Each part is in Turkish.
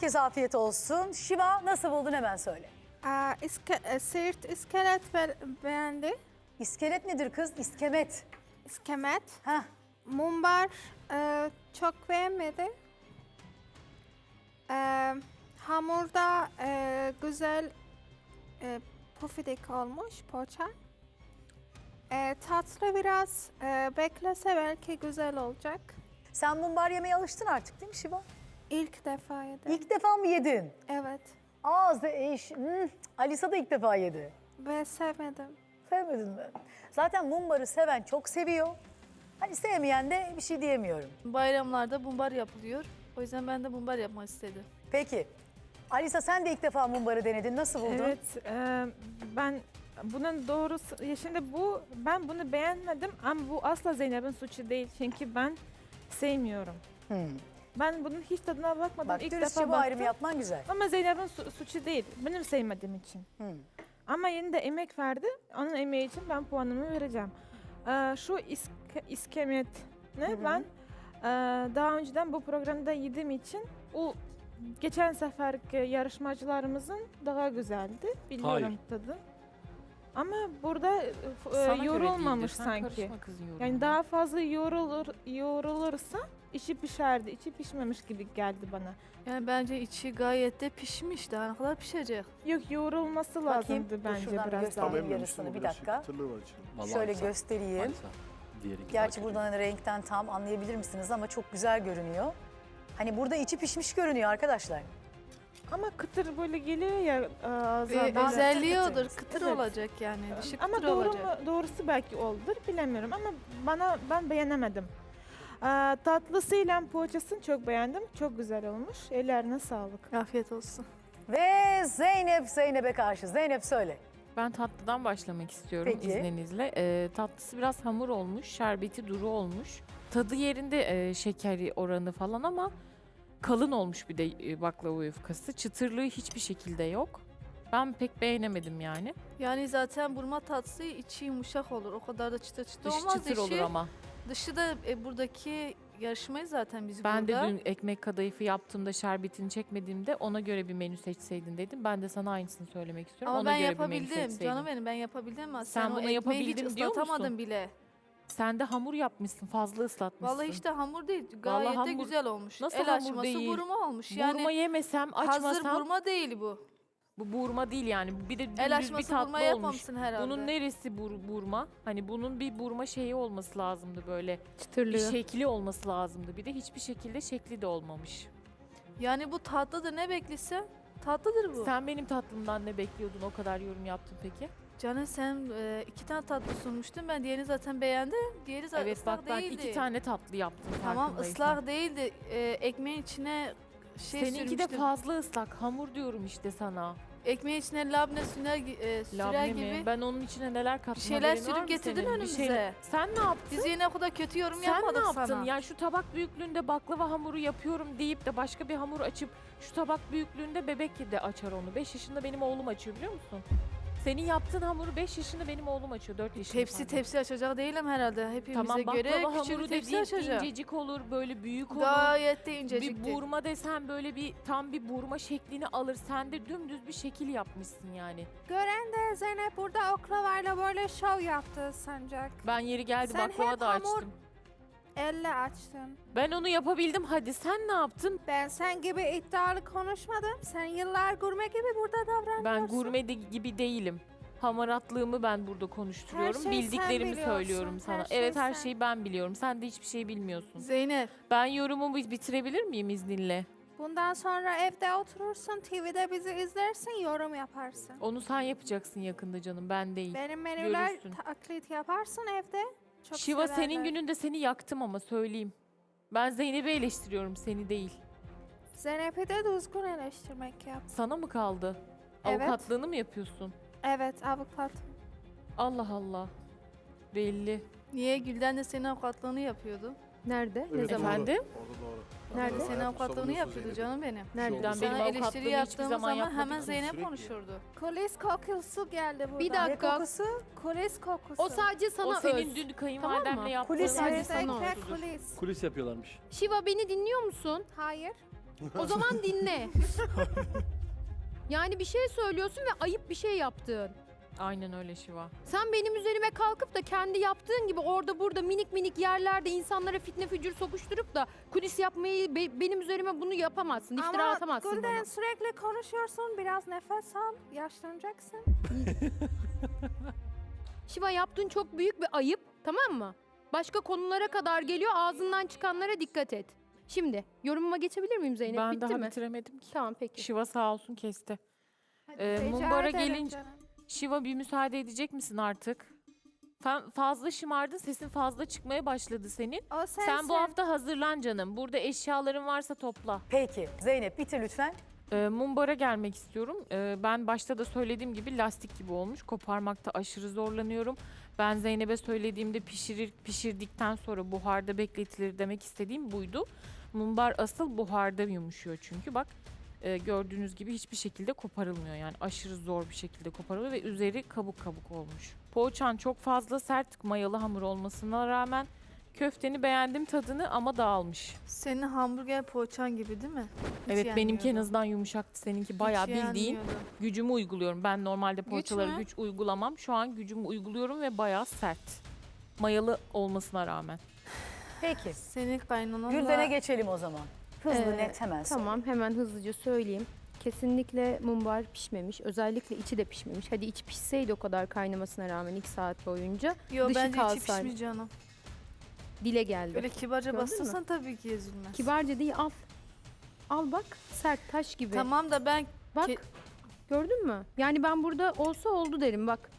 Herkese afiyet olsun. Şiva nasıl buldun hemen söyle. Aa, iske, e, Siirt iskelet be- beğendi. İskelet nedir kız? İskemet. İskemet. Heh. Mumbar e, çok beğenmedi. E, hamurda e, güzel e, pufidik olmuş poğaça. E, tatlı biraz e, beklese belki güzel olacak. Sen mumbar yemeye alıştın artık değil mi Şiva? İlk defa yedim. İlk defa mı yedin? Evet. Ağızda eş. Hmm. Alisa da ilk defa yedi. Ve sevmedim. Sevmedin mi? Zaten mumbarı seven çok seviyor. Hani sevmeyen de bir şey diyemiyorum. Bayramlarda bumbar yapılıyor. O yüzden ben de bumbar yapmak istedim. Peki. Alisa sen de ilk defa mumbarı denedin. Nasıl buldun? Evet, e, ben bunun doğrusu, ya şimdi bu, ben bunu beğenmedim ama bu asla Zeynep'in suçu değil. Çünkü ben sevmiyorum. Hmm. Ben bunun hiç tadına bakmadım, Bak ilk dürüstçe defa bu baktım. ayrımı yapman güzel. Ama Zeynep'in su- suçu değil, benim sevmediğim için. Hmm. Ama yine de emek verdi, onun emeği için ben puanımı vereceğim. E, şu iske, iskemet ne Hı hı. ben e, daha önceden bu programda yediğim için o geçen seferki yarışmacılarımızın daha güzeldi. Biliyorum Hayır. tadı. Ama burada e, f- e, Sana göre yorulmamış değildir, sen sanki. karışma kızın yorumuna. Yani daha fazla yorulur yorulursa içi pişerdi. İçi pişmemiş gibi geldi bana. Yani bence içi gayet de pişmiş. Daha ne kadar pişecek? Yok yorulması Bakayım, lazımdı dur bence şuradan bir biraz göstereyim. daha. Tam yarısını, bir dakika. Kıtırlığı var içinde. Vallahi Şöyle Alisa, göstereyim. Diğeri Gerçi takip buradan hani renkten tam anlayabilir misiniz ama çok güzel görünüyor. Hani burada içi pişmiş görünüyor arkadaşlar. Ama kıtır böyle geliyor ya ağza. Ee, böyle. özelliği kıtır odur. kıtır. Kıtır Evet. olacak yani. Dışı kıtır Ama doğru olacak. mu, doğrusu belki oldur bilemiyorum ama bana ben beğenemedim. Ee, tatlısıyla poğaçasını çok beğendim. Çok güzel olmuş. Ellerine sağlık. Afiyet olsun. Ve Zeynep Zeynep'e karşı. Zeynep söyle. Ben tatlıdan başlamak istiyorum Peki. izninizle. Ee, tatlısı biraz hamur olmuş, şerbeti duru olmuş. Tadı yerinde e, şekeri oranı falan ama kalın olmuş bir de e, baklava yufkası. Çıtırlığı hiçbir şekilde yok. Ben pek beğenemedim yani. Yani zaten burma tatlısı içi yumuşak olur. O kadar da çıtır çıtır Dış olmaz. çıtır olur dışı- ama. Dışı da e, buradaki yarışmayı zaten biz Ben burada. de dün ekmek kadayıfı yaptığımda şerbetini çekmediğimde ona göre bir menü seçseydin dedim. Ben de sana aynısını söylemek istiyorum. Ama ona ben göre bir menü yapabildim. seçseydin. Canım benim ben yapabildim ama Sen sen, o bunu ekmeği yapabildim hiç diyor musun? ıslatamadın bile. Sen de hamur yapmışsın, fazla ıslatmışsın. Vallahi işte hamur değil. Gayet de hamur- güzel olmuş. Nasıl El hamur açması değil? burma olmuş. Yani Burma yemesem, açmasam hazır burma değil bu. Bu burma değil yani. Bir de dümdüz El bir açması tatlı burma olmuş. yapmamışsın herhalde. Bunun neresi bur burma? Hani bunun bir burma şeyi olması lazımdı böyle. Çıtırlığı. Bir şekli olması lazımdı. Bir de hiçbir şekilde şekli de olmamış. Yani bu tatlıdır ne beklese tatlıdır bu. Sen benim tatlımdan ne bekliyordun? O kadar yorum yaptın peki? Canım sen e, iki tane tatlı sunmuştun. Ben diğerini zaten beğendim. Diğeri zaten evet ıslak bak ben değildi. iki tane tatlı yaptım Tamam farkındaysan. ıslak değildi. E, ekmeğin içine şey Seninki de fazla ıslak. Hamur diyorum işte sana. Ekmeğin içine labne sürer, gi- e, sürer Labne gibi. mi? Ben onun içine neler kattım Bir şeyler haberin var sürüp getirdin senin? Bir önümüze. şeyler- Sen ne yaptın? Biz yine o kadar kötü yorum Sen ne yapmadık yaptın? sana. Ya şu tabak büyüklüğünde baklava hamuru yapıyorum deyip de başka bir hamur açıp şu tabak büyüklüğünde bebek de açar onu. 5 yaşında benim oğlum açıyor biliyor musun? Senin yaptığın hamuru 5 yaşında benim oğlum açıyor. 4 yaşında. Tepsi pardon. tepsi açacak değilim herhalde. Hepimize Tamam göre baklava hamuru bir tepsi dediğin açacak. incecik olur, böyle büyük olur. Gayet de bir incecikti. burma desen böyle bir tam bir burma şeklini alır. Sen de dümdüz bir şekil yapmışsın yani. Gören de Zeynep burada oklavayla böyle şov yaptı sancak. Ben yeri geldi Sen baklava hep da hamur- açtım. Elle açtın. Ben onu yapabildim hadi sen ne yaptın? Ben sen gibi iddialı konuşmadım. Sen yıllar gurme gibi burada davranıyorsun. Ben gurme de- gibi değilim. Hamaratlığımı ben burada konuşturuyorum. Şeyi sen Bildiklerimi biliyorsun, söylüyorum her sana. şeyi evet her sen. şeyi ben biliyorum. Sen de hiçbir şey bilmiyorsun. Zeynep Ben yorumumu bi- bitirebilir miyim izninle? Bundan sonra evde oturursun, TV'de bizi izlersin, yorum yaparsın. Onu sen yapacaksın yakında canım ben değil. Benim menüler görürsün. taklit yaparsın evde. Çok Şiva senin severler. gününde seni yaktım ama söyleyeyim. Ben Zeynep'i eleştiriyorum seni değil. Zeynep'i de düzgün eleştirmek yap. Sana mı kaldı? Evet. Avukatlığını mı yapıyorsun? Evet, avukat. Allah Allah. Belli. niye Gülden de senin avukatlığını yapıyordu? Nerede? Evet, ne zaman? Efendim? Orada. Nerede? Senin avukatlığını yapıyordu canım benim. Nerede? Ben oldu. benim Sana avukatlığımı eleştiri hiçbir yaptığımız zaman zaman hemen. Zeynep Sürekli. konuşurdu. Kulis kokusu geldi burada. Bir Ne dakika. kokusu? Kulis kokusu. O sadece sana o senin öz. dün Tamam kayınvalidenle mı? yaptığın Kulis sadece Evet, sana ekmek özüdür. kulis. Kulis yapıyorlarmış. Şiva beni dinliyor musun? Hayır. O zaman dinle. yani bir şey söylüyorsun ve ayıp bir şey yaptın. Aynen öyle Şiva. Sen benim üzerime kalkıp da kendi yaptığın gibi orada burada minik minik yerlerde insanlara fitne fücür sokuşturup da kulis yapmayı be- benim üzerime bunu yapamazsın. İftira Ama atamazsın Gülden bana. sürekli konuşuyorsun. Biraz nefes al. Yaşlanacaksın. Şiva yaptığın çok büyük bir ayıp tamam mı? Başka konulara kadar geliyor ağzından çıkanlara dikkat et. Şimdi yorumuma geçebilir miyim Zeynep? ben Bitti daha mi? bitiremedim ki. Tamam peki. Şiva sağ olsun kesti. Ee, Rica mumbara ederim gelince canım. Şiva bir müsaade edecek misin artık? Fa- fazla şımardın, sesin fazla çıkmaya başladı senin. O Sen bu hafta hazırlan canım. Burada eşyaların varsa topla. Peki Zeynep bitir lütfen. Ee, mumbara gelmek istiyorum. Ee, ben başta da söylediğim gibi lastik gibi olmuş. Koparmakta aşırı zorlanıyorum. Ben Zeynep'e söylediğimde pişirir pişirdikten sonra buharda bekletilir demek istediğim buydu. Mumbar asıl buharda yumuşuyor çünkü bak e, gördüğünüz gibi hiçbir şekilde koparılmıyor yani aşırı zor bir şekilde koparılıyor ve üzeri kabuk kabuk olmuş. Poğaçan çok fazla sert mayalı hamur olmasına rağmen köfteni beğendim tadını ama dağılmış. Senin hamburger poğaçan gibi değil mi? Hiç evet benimki en azından yumuşaktı seninki Hiç bayağı bildiğin yenmiyordu. gücümü uyguluyorum. Ben normalde poğaçaları mü? güç uygulamam. Şu an gücümü uyguluyorum ve bayağı sert. Mayalı olmasına rağmen. Peki. Senin kaynananla... Gülden'e geçelim o zaman. Hızlı Ee, net hemen söyle. Tamam hemen hızlıca söyleyeyim. Kesinlikle mumbar pişmemiş. Özellikle içi de pişmemiş. Hadi içi pişseydi o kadar kaynamasına rağmen 2 saat boyunca Yo dışı bence içi kalsaydı. pişmiş canım. dile geldi. Böyle kibarca Gördün mü? bastırsan tabii ki ezilmez. Kibarca değil al. Al bak sert taş gibi. Tamam da ben Bak Ke- gördün mü? Yani ben burada olsa oldu derim bak.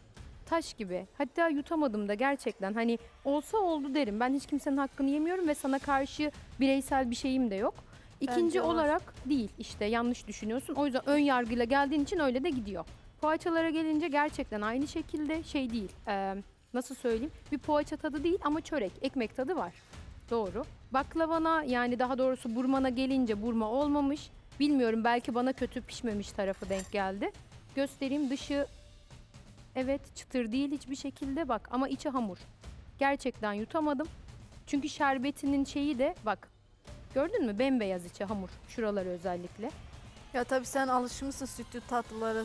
Taş gibi. Hatta yutamadım da gerçekten. Hani olsa oldu derim. Ben hiç kimsenin hakkını yemiyorum ve sana karşı bireysel bir şeyim de yok. İkinci Bence var. olarak değil işte yanlış düşünüyorsun. O yüzden ön yargıyla geldiğin için öyle de gidiyor. Poğaçalara gelince gerçekten aynı şekilde şey değil. eee, nasıl söyleyeyim? Bir poğaça tadı değil ama çörek, ekmek tadı var. Doğru. Baklavana yani daha doğrusu burmana gelince burma olmamış. Bilmiyorum belki bana kötü pişmemiş tarafı denk geldi. Göstereyim dışı evet çıtır değil hiçbir şekilde bak ama içi hamur. Gerçekten yutamadım. Çünkü şerbetinin şeyi de bak gördün mü bembeyaz içi hamur şuraları özellikle. ya tabii sen alışmışsın sütlü tatlılara,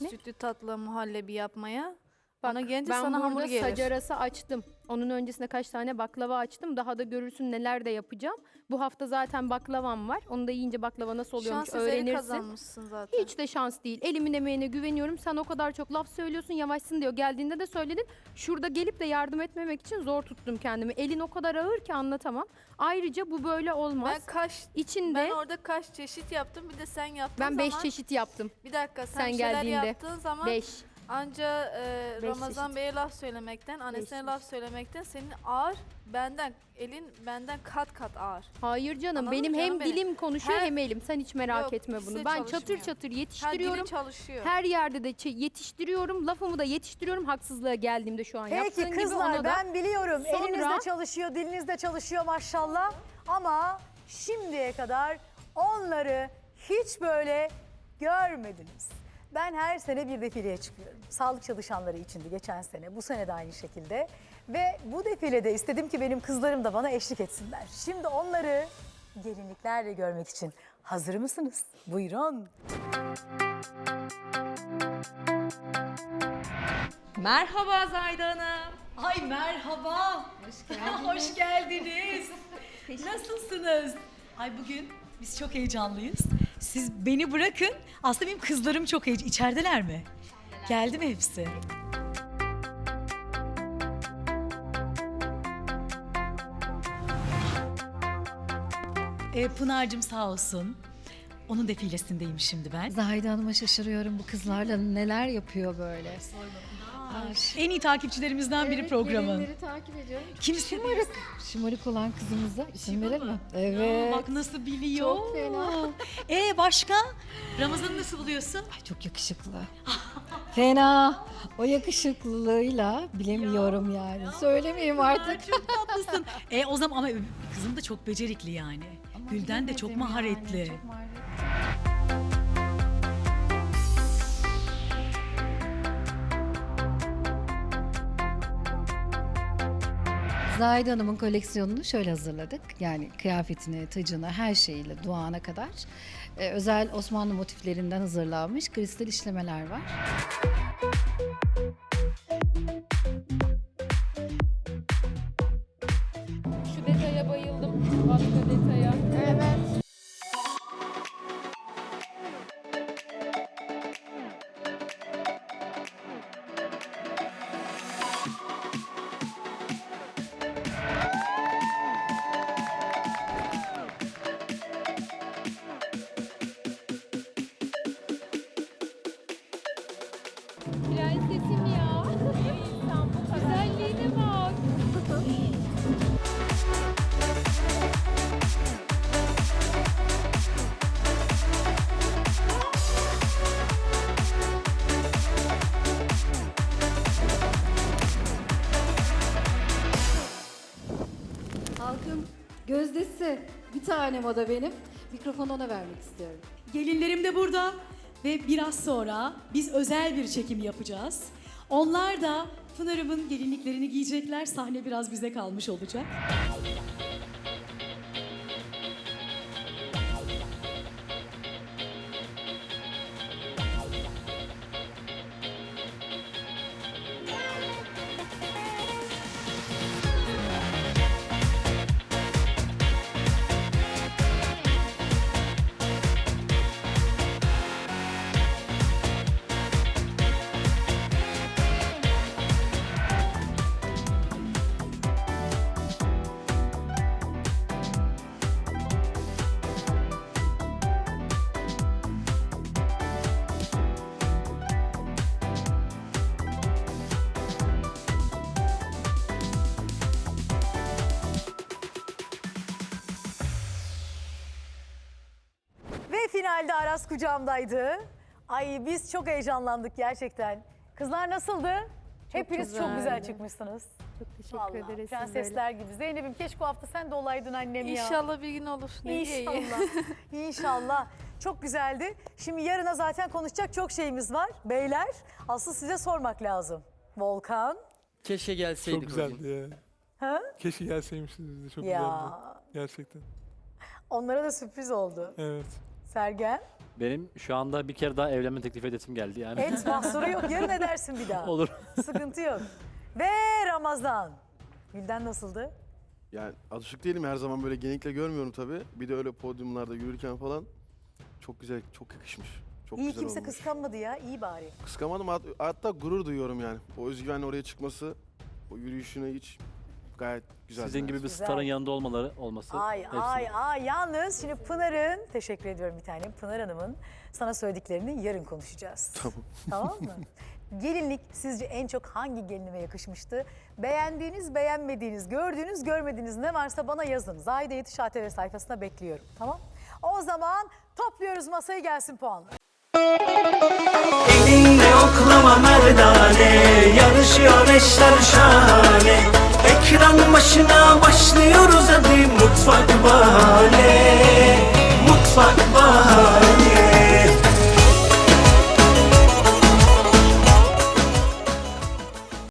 Ne? sütlü tatlı muhallebi yapmaya. Bana gelince ben sana burada hamur gelir. sac arası açtım. Onun öncesinde kaç tane baklava açtım. Daha da görürsün neler de yapacağım. Bu hafta zaten baklavam var. Onu da yiyince baklava nasıl oluyormuş Şans eseri öğrenirsin. kazanmışsın zaten. Hiç de şans değil. Elimin emeğine güveniyorum. Sen o kadar çok laf söylüyorsun, yavaşsın diyor. Geldiğinde de söyledin. Şurada gelip de yardım etmemek için zor tuttum kendimi. Elin o kadar ağır ki anlatamam. Ayrıca bu böyle olmaz. Ben kaç İçinde ben ben, orada kaç çeşit yaptım bir de sen yaptığın beş zaman. çeşit yaptım. Bir dakika sen, sen bir şeyler geldiğinde. yaptığın zaman Beş. Anca e, Beş Ramazan çeşit. Bey'e laf söylemekten, annesine laf söylemekten senin ağır benden elin benden kat kat ağır. Hayır canım. Anladın benim mı hem canım benim? dilim konuşuyor Her- hem elim. Sen hiç merak Yok, etme ikisi bunu. de Ben çatır çalışmıyor. çatır yetiştiriyorum. dilin çalışıyor. Her yerde de çe- yetiştiriyorum. Lafımı da yetiştiriyorum. Haksızlığa geldiğimde şu an Peki yaptığın gibi kızlar ona da. ben biliyorum Sonra- eliniz de çalışıyor, diliniz de çalışıyor maşallah. Ama şimdiye kadar onları hiç böyle görmediniz. Ben her sene bir defileye çıkıyorum. Sağlık çalışanları içindi geçen sene, bu sene de aynı şekilde. Ve bu defilede istedim ki benim kızlarım da bana eşlik etsinler. Şimdi onları gelinliklerle görmek için hazır mısınız? Buyurun. Merhaba Zayda Hanım. Ay merhaba. Hoş geldiniz. Nasılsınız? Ay bugün biz çok heyecanlıyız. Siz beni bırakın. Aslında benim kızlarım çok heyecan. İçerideler mi? Geldi mi hepsi? Ee, Pınar'cığım sağ olsun. Onun defilesindeyim şimdi ben. Zahide Hanım'a şaşırıyorum bu kızlarla neler yapıyor böyle. En iyi takipçilerimizden biri programın. takip ediyorum. Kimsin? Şımarık. Şımarık olan kızımıza isim Şiva verir mı? mi? Evet. Bak nasıl biliyor. Çok fena. Ee başka? Ramazan'ı nasıl buluyorsun? Ay çok yakışıklı. fena. O yakışıklılığıyla bilemiyorum yani. Söylemeyeyim artık. Çok tatlısın. e o zaman ama kızım da çok becerikli yani. Ama Gülden de çok bilemedim maharetli. Yani, çok maharetli. Zahide Hanım'ın koleksiyonunu şöyle hazırladık. Yani kıyafetini, tacını, her şeyiyle duağına kadar. Ee, özel Osmanlı motiflerinden hazırlanmış kristal işlemeler var. Şu detaya bayıldım. Başka detaya. Evet. Tanem o da benim. Mikrofonu ona vermek istiyorum. Gelinlerim de burada ve biraz sonra biz özel bir çekim yapacağız. Onlar da Pınar'ımın gelinliklerini giyecekler. Sahne biraz bize kalmış olacak. Finalde Aras kucağımdaydı. Ay biz çok heyecanlandık gerçekten. Kızlar nasıldı? Hepiniz çok güzel güzeldi. çıkmışsınız. Çok teşekkür Vallahi ederiz. prensesler gibi. Zeynep'im keşke bu hafta sen de olaydın annem ya. İnşallah bir gün olur. Ne? İnşallah. İnşallah. Çok güzeldi. Şimdi yarına zaten konuşacak çok şeyimiz var. Beyler asıl size sormak lazım. Volkan. Keşke gelseydik Çok güzeldi ya. Ha? Keşke gelseymişsiniz de çok ya güzeldi. Gerçekten. onlara da sürpriz oldu. Evet. Sergen. Benim şu anda bir kere daha evlenme teklif edesim geldi yani. Et mahsuru yok. Yarın edersin bir daha. Olur. Sıkıntı yok. Ve Ramazan. Gülden nasıldı? Yani alışık değilim her zaman böyle genellikle görmüyorum tabii. Bir de öyle podyumlarda yürürken falan çok güzel, çok yakışmış. Çok İyi güzel kimse olmuş. kıskanmadı ya. iyi bari. Kıskamadım hat- hatta gurur duyuyorum yani. O özgüvenle oraya çıkması, o yürüyüşüne hiç gayet güzel. Sizin gibi bir Güzel. starın yanında olmaları olması. Ay ay ay yalnız şimdi Pınar'ın teşekkür ediyorum bir tanem Pınar Hanım'ın sana söylediklerini yarın konuşacağız. Tamam. Tamam mı? Gelinlik sizce en çok hangi gelinime yakışmıştı? Beğendiğiniz, beğenmediğiniz, gördüğünüz, görmediğiniz ne varsa bana yazın. Zahide Yetiş ATV sayfasına bekliyorum. Tamam? O zaman topluyoruz masayı gelsin puanlar. Elinde oklama merdane Yarışıyor eşler şahane Ekran başına başlıyoruz hadi mutfak bahane Mutfak bahane.